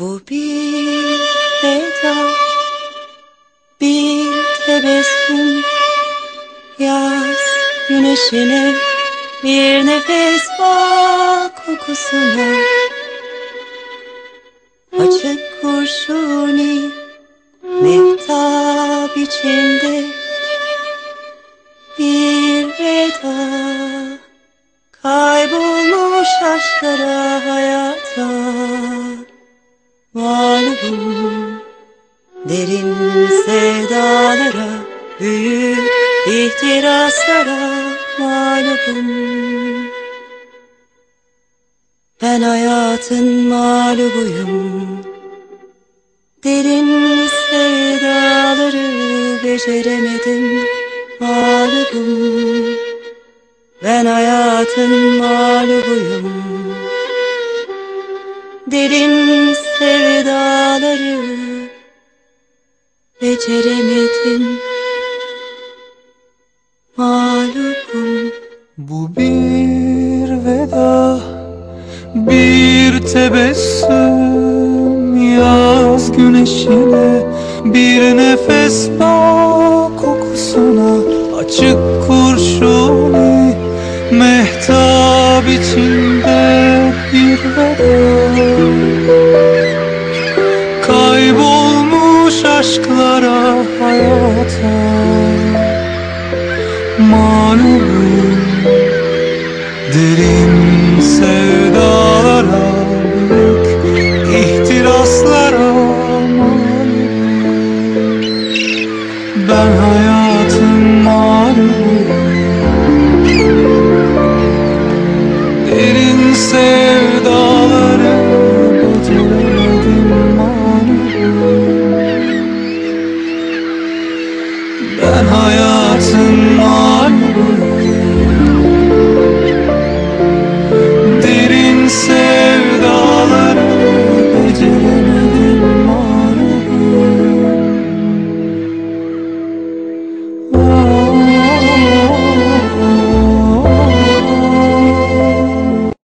Bu bir veda, bir tebessüm, yaz güneşine, bir nefes bağ kokusuna. Açık kurşuni, mehtap içinde, bir veda, kaybolmuş aşklara hayata. Derin sevdalara Büyük ihtiraslara mağlubum Ben hayatın mağlubuyum. Derin sevdaları beceremedim Mağlubum. Ben hayatın mağlubuyum Derin sevdaları beceremedim. Mağlubum Bu bir veda, bir tebessüm. Yaz güneşine, bir nefes bağ kokusuna. Açık kurşuni, mehtap içinde aşklara hayata Mağlubum Derin sevdalara Büyük ihtiraslara mağlubum Ben hayatın mağlubuyum Derin sevdaları Ben hayatın